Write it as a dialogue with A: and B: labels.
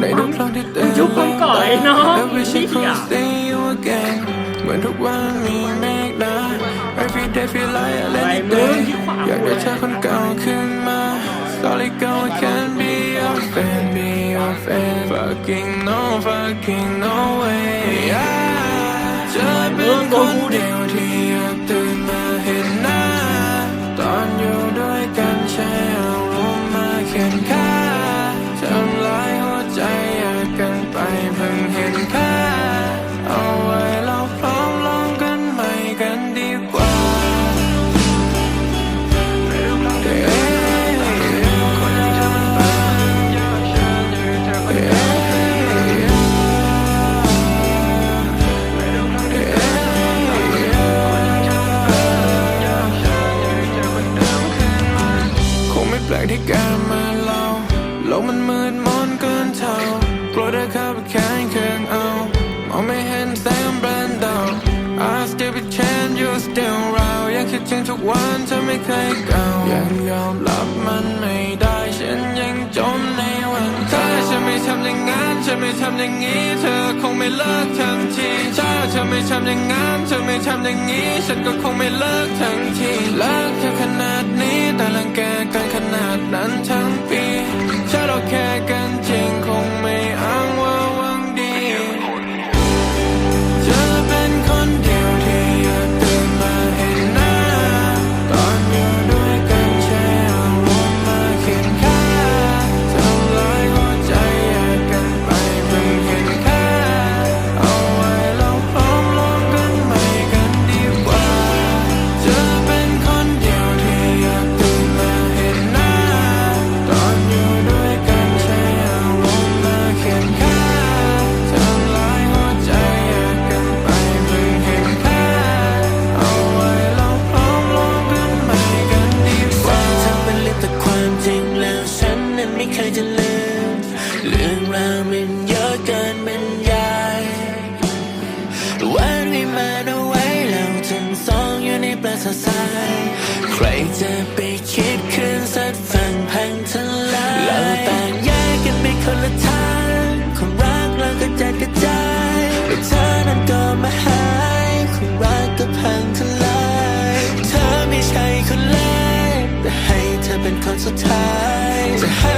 A: ในทุกครั้งที่
B: ตื่นยุคคนก่อยเนาะ
A: Every single day you again เหมือนทุกวันมีเมฆนะ Every day feel like I
B: let it
A: day อยากได้
B: เธ
A: อคนเก่าขึ้นมา Sorry girl I can't be your fan be your fan Fucking no fucking no way คนเดียวที่อยากตื่นมาเห็นหน้า ตอนอยู่ด้วยกันใช้อารมณ์มาเขียนค่า แกมาเล่าโลกมันมืดมนเกินเท่ากลัวได้ข้าไปแค่เคืองเอามองไม่เห็นแสงแบรนด์ดาว I still be change you still round ยังคิดถึงทุกวันเธอไม่เคยเก่ายังยอมรับมันไม่ได้ฉันยังจมในวันถ้าฉันไม่ทำอย่างนั้นฉันไม่ทำอย่างนี้เธอคงไม่เลิกทันทีถ้าเธอไม่ทำอย่างนั้น เธอไม่ทำอย่างนี้ ฉันก็คงไม่เลิกทั้งทีเลิกเธอขนาดนี้แต่รังแกกันขนาดนั้นเธอ จะลืมเรื่องราว
C: มันเยอะเกินบรรยายวันวิมานเอาไว้แล้วทั้งสองอยู่ในปราสาทรายใครจะไปคิดคืนสัดฝั่งพังทลายเราต่างแยกกันไปคนละทางความรักเราก็จะกระจายแต่เธอนั้นก็มาหายความรักก็พังทลายเธอไม่ใช่คนแรกแต่ให้เธอเป็นคนสุดท้ายจะหาเธอได้จากที่ไหน